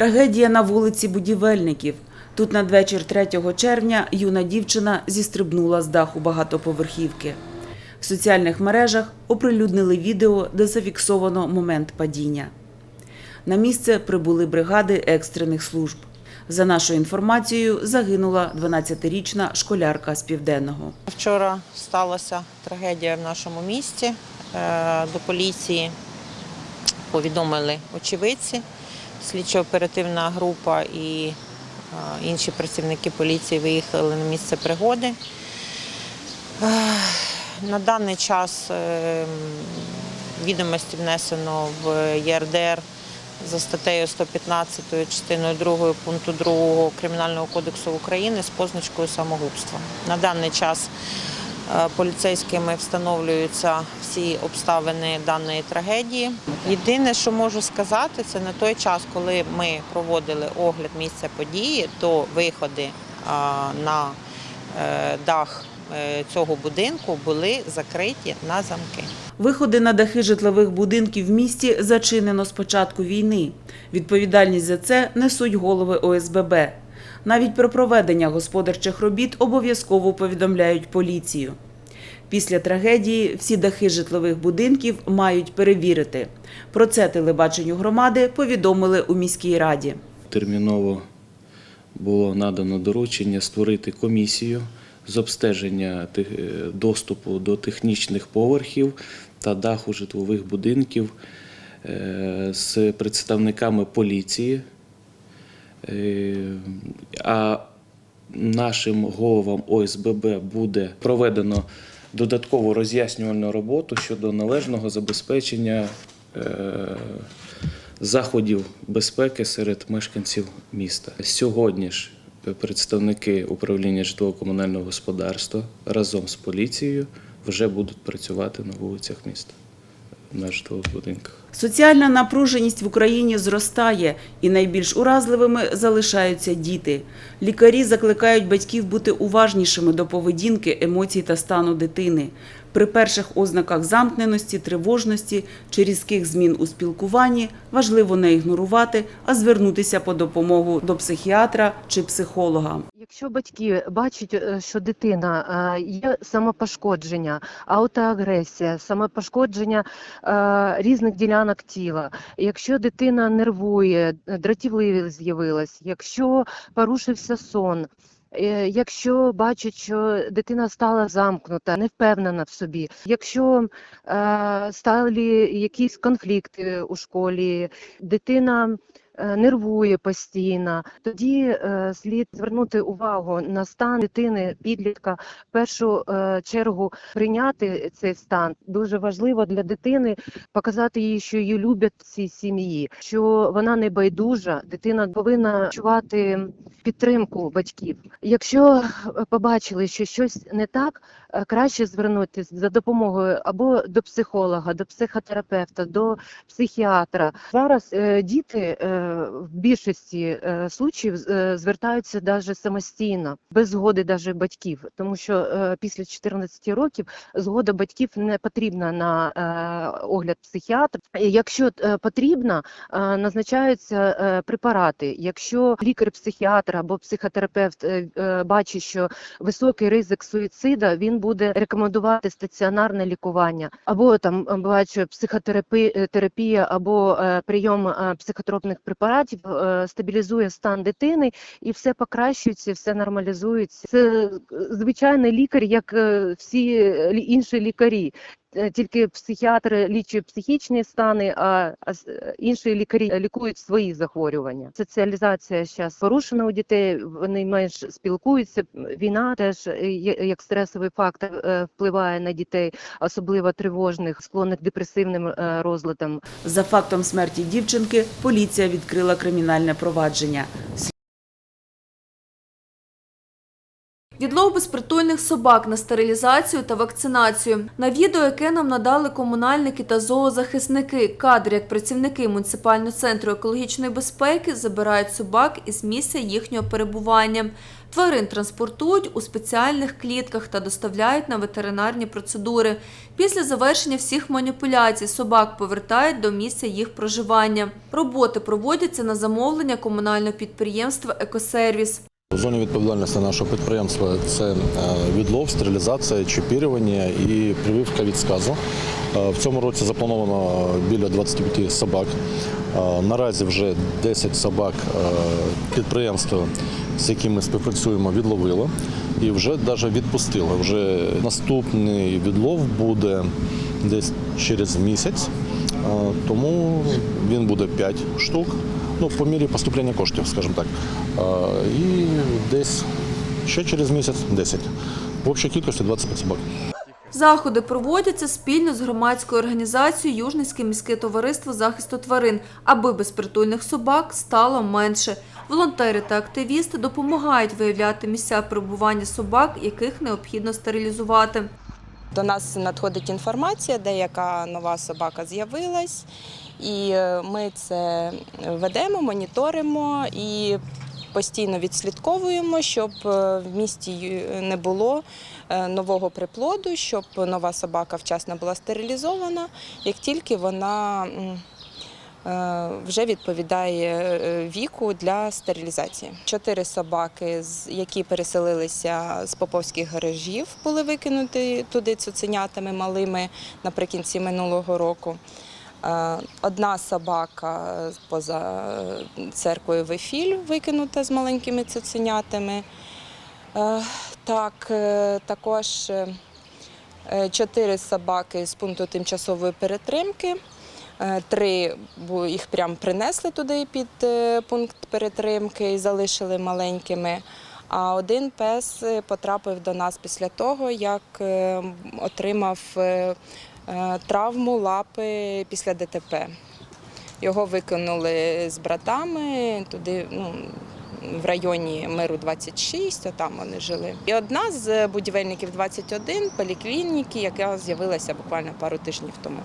Трагедія на вулиці Будівельників. Тут надвечір 3 червня юна дівчина зістрибнула з даху багатоповерхівки. В соціальних мережах оприлюднили відео, де зафіксовано момент падіння. На місце прибули бригади екстрених служб. За нашою інформацією, загинула 12-річна школярка з південного. Вчора сталася трагедія в нашому місті. Е, До поліції повідомили очевидці, слідчо-оперативна група і інші працівники поліції виїхали на місце пригоди. На даний час е, відомості внесено в ЄРДР за статтею 115 частиною 2 пункту 2 Кримінального кодексу України з позначкою самогубства. На даний час поліцейськими встановлюються всі обставини даної трагедії. Єдине, що можу сказати, це на той час, коли ми проводили огляд місця події, то виходи на е, дах е, цього будинку були закриті на замки. Виходи на дахи житлових будинків в місті зачинено з початку війни. Відповідальність за це несуть голови ОСББ. Навіть про проведення господарчих робіт обов'язково повідомляють поліцію. Після трагедії всі дахи житлових будинків мають перевірити. Про це телебаченню громади повідомили у міській раді. терміново було надано доручення створити комісію з обстеження е, доступу до технічних поверхів та даху житлових будинків е, з представниками поліції. Е, А нашим головам ОСББ буде проведено додаткову роз'яснювальну роботу щодо належного забезпечення е, заходів безпеки серед мешканців міста. Сьогодні ж представники управління житлово-комунального господарства разом з поліцією вже будуть працювати на вулицях міста на житлових будинках. Соціальна напруженість в Україні зростає, і найбільш уразливими залишаються діти. Лікарі закликають батьків бути уважнішими до поведінки, емоцій та стану дитини. При перших ознаках замкненості, тривожності чи різких змін у спілкуванні важливо не ігнорувати, а звернутися по допомогу до психіатра чи психолога. Якщо батьки бачать, е, що дитина е, є самопошкодження, аутоагресія, самопошкодження е, різних ділянок тіла, якщо дитина нервує, дратівливість з'явилась, якщо порушився сон. Е, Якщо бачать, що дитина стала замкнута, не впевнена в собі, якщо е, стали якісь конфлікти у школі, дитина нервує постійно, тоді е, слід звернути увагу на стан дитини, підлітка. В першу е, чергу прийняти цей стан. Дуже важливо для дитини показати їй, що її люблять в цій сім'ї, що вона не байдужа. Дитина повинна відчувати підтримку батьків. Якщо е, побачили, що щось не так, е, краще звернутися за допомогою або до психолога, до психотерапевта, до психіатра. Зараз е, діти е, в більшості е, случаїв е, звертаються навіть самостійно, без згоди навіть батьків, тому що е, після 14 років згода батьків не потрібна на огляд психіатра. Якщо потрібно, е, назначаються препарати. Якщо лікар-психіатр або психотерапевт бачить, що високий ризик суїцида, він буде рекомендувати стаціонарне лікування, або там бувають, психотерапія або прийом психотропних препаратів е, стабілізує стан дитини, і все покращується, все нормалізується. Це е, звичайний лікар, як е, всі інші лікарі. Е, Тільки психіатри лічать психічні стани, а, інші лікарі лікують свої захворювання. Соціалізація зараз порушена у дітей, вони менш спілкуються. Війна теж е, як стресовий фактор е, впливає на дітей, особливо тривожних, склонних депресивним розладам. За фактом смерті дівчинки поліція відкрила кримінальне провадження. Відлов безпритульних собак на стерилізацію та вакцинацію. На відео, яке нам надали комунальники та зоозахисники, кадри, як працівники муніципального центру екологічної безпеки забирають собак із місця їхнього перебування. Тварин транспортують у спеціальних клітках та доставляють на ветеринарні процедури. Після завершення всіх маніпуляцій собак повертають до місця їх проживання. Роботи проводяться на замовлення комунального підприємства Екосервіс. У зоні відповідальності нашого підприємства це е, відлов, стерилізація, чіпірювання і прививка від сказу. Е, В цьому році заплановано біля 25 собак. Е, Наразі вже 10 собак підприємство, з якими ми співпрацюємо, відловило і вже навіть відпустило. Вже наступний відлов буде десь через місяць, тому він буде 5 штук. Ну, по мірі поступлення коштів, скажімо так. І десь ще через місяць 10. В общій кількості 25 собак. Заходи проводяться спільно з громадською організацією Южницьке міське товариство захисту тварин, аби безпритульних собак стало менше. Волонтери та активісти допомагають виявляти місця перебування собак, яких необхідно стерилізувати. До нас надходить інформація, деяка нова собака з'явилась, і е, ми це ведемо, моніторимо і постійно відслідковуємо, щоб е, в місті не було е, нового приплоду, щоб нова собака вчасно була стерилізована, як тільки вона вже відповідає е, віку для стерилізації. Чотири собаки, які переселилися з поповських гаражів, були викинуті туди цуценятами малими наприкінці минулого року. Е, Одна собака поза церквою Вефіль викинута з маленькими цуценятами. Е, Так, е, також е, е, чотири собаки з пункту тимчасової перетримки. Е, Три їх прям принесли туди під е, пункт перетримки і залишили маленькими. А один пес е, потрапив до нас після того, як отримав травму лапи після ДТП. Його викинули з братами туди, ну, в районі Миру 26, а там вони жили. І одна з будівельників 21 поліклініки, яка з'явилася буквально пару тижнів тому.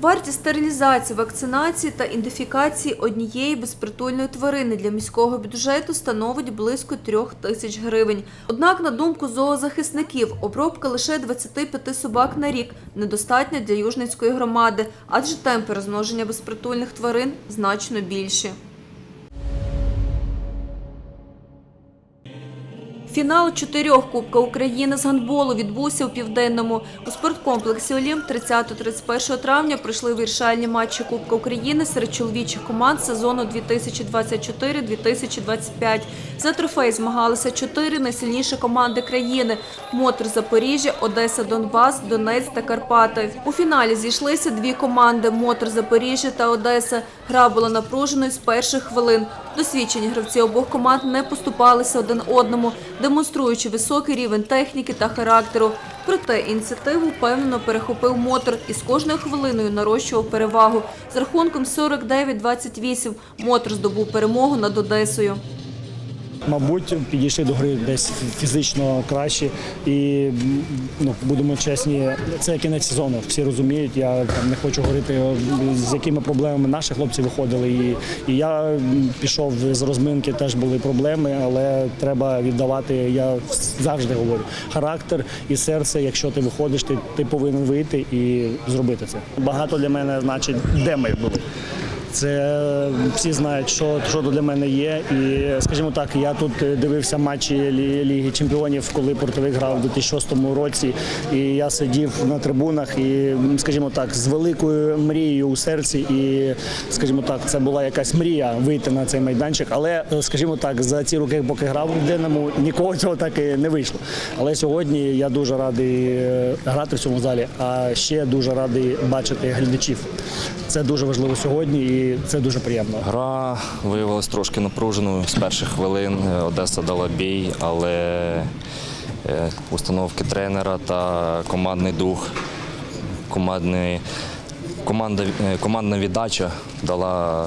Вартість стерилізації, вакцинації та ідентифікації однієї безпритульної тварини для міського бюджету становить близько трьох тисяч гривень. Однак, на думку зоозахисників, обробка лише 25 собак на рік недостатня для Южницької громади, адже темпи розмноження безпритульних тварин значно більші. Фінал чотирьох Кубка України з гандболу відбувся у південному. У спорткомплексі Олімп 30-31 травня пройшли вирішальні матчі Кубка України серед чоловічих команд сезону 2024-2025. За трофей змагалися чотири найсильніші команди країни: Мотор Запоріжжя, Одеса, Донбас, Донець та Карпати. У фіналі зійшлися дві команди Мотор Запоріжжя та Одеса. Гра була напруженою з перших хвилин. Досвідчені гравці обох команд не поступалися один одному, демонструючи високий рівень техніки та характеру. Проте ініціативу впевнено перехопив мотор і з кожною хвилиною нарощував перевагу. З рахунком 49-28 мотор здобув перемогу над Одесою. Мабуть, підійшли до гри десь фізично краще. І ну, будемо чесні, це кінець сезону. Всі розуміють. Я там не хочу говорити, з якими проблемами наші хлопці виходили. І, і я пішов з розминки, теж були проблеми, але треба віддавати. Я завжди говорю, характер і серце. Якщо ти виходиш, ти, ти повинен вийти і зробити це. Багато для мене значить, де ми були. Це всі знають, що, що для мене є. І скажімо так, я тут дивився матчі Лі- Ліги Чемпіонів, коли Портовик грав у 2006 році. І я сидів на трибунах і, скажімо так, з великою мрією у серці. І, скажімо так, це була якась мрія вийти на цей майданчик. Але, скажімо так, за ці роки, поки грав в Динамо, нікого цього так і не вийшло. Але сьогодні я дуже радий е, грати в цьому залі, а ще дуже радий бачити глядачів. Це дуже важливо сьогодні і це дуже приємно. Гра виявилась трошки напруженою з перших хвилин. Е, Одеса дала бій, але е, установки тренера та командний дух, командний, команда, е, командна віддача дала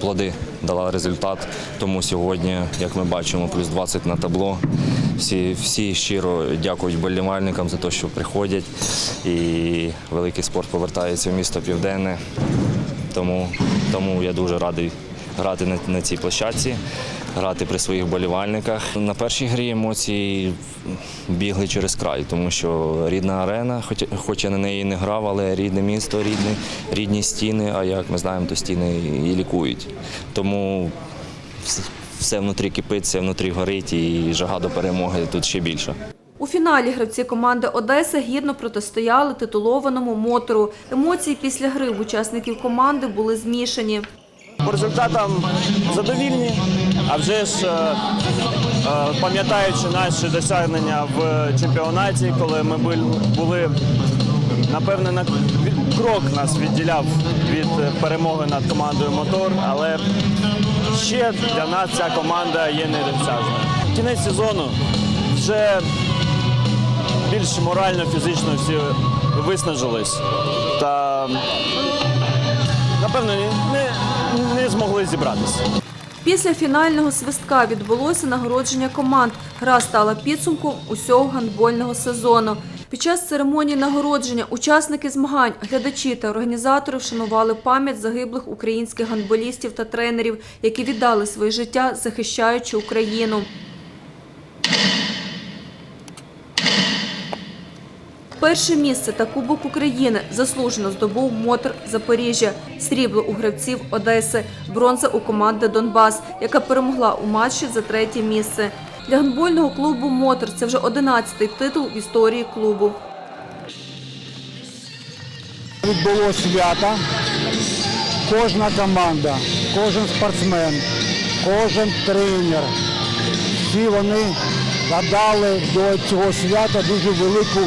плоди. дала результат. Тому сьогодні, як ми бачимо, плюс 20 на табло. Всі, всі щиро дякують вболівальникам за те, що приходять. І великий спорт повертається в місто Південне. Тому, тому я дуже радий грати на, на цій площадці, грати при своїх болівальниках. На першій грі емоції бігли через край, тому що рідна арена, хоч, хоч я на неї не грав, але рідне місто, рідні, рідні стіни, а як ми знаємо, то стіни і лікують. Тому все внутрі кипить, все внутрі горить і жага до перемоги тут ще більша. У фіналі гравці команди Одеса гідно протистояли титулованому мотору. Емоції після гри в учасників команди були змішані. По результатам задовільні, а вже ж е, е, пам'ятаючи наші досягнення в чемпіонаті, коли ми бу- були напевне на крок нас відділяв від перемоги над командою Мотор, але ще для нас ця команда є недосяжною. Кінець сезону вже більш морально, фізично всі виснажились та напевно не, не змогли зібратися. Після фінального свистка відбулося нагородження команд. Гра стала підсумком усього гандбольного сезону. Під час церемонії нагородження учасники змагань, глядачі та організатори вшанували пам'ять загиблих українських гандболістів та тренерів, які віддали своє життя, захищаючи Україну. Перше місце та Кубок України заслужено здобув мотор Запоріжжя, срібло у гравців Одеси, бронза у команди Донбас, яка перемогла у матчі за третє місце. Для гандбольного клубу Мотор це вже 11-й титул в історії клубу. відбулося свято. Кожна команда, кожен спортсмен, кожен тренер. Всі вони додали до цього свята дуже велику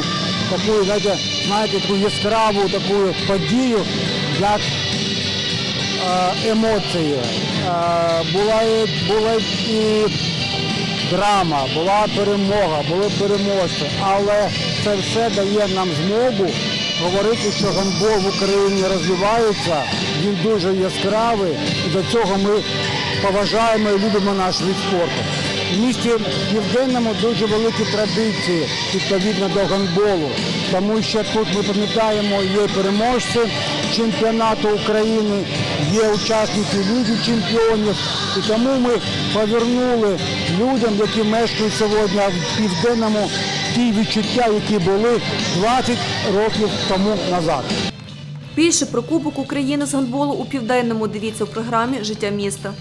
таку, знаєте, знаєте, таку яскраву таку подію, як е, емоції. Е, була, була і драма, була перемога, були переможці. Але це все дає нам змогу говорити, що гандбол в Україні розвивається, він дуже яскравий, і до цього ми поважаємо і любимо наш від спорту. В місті Південному дуже великі традиції відповідно до гандболу, тому що тут ми пам'ятаємо, є переможці чемпіонату України, є учасники Ліги чемпіонів. І тому ми повернули людям, які мешкають сьогодні в південному, ті відчуття, які були 20 років тому назад. Більше про Кубок України з гандболу у Південному дивіться у програмі Життя міста.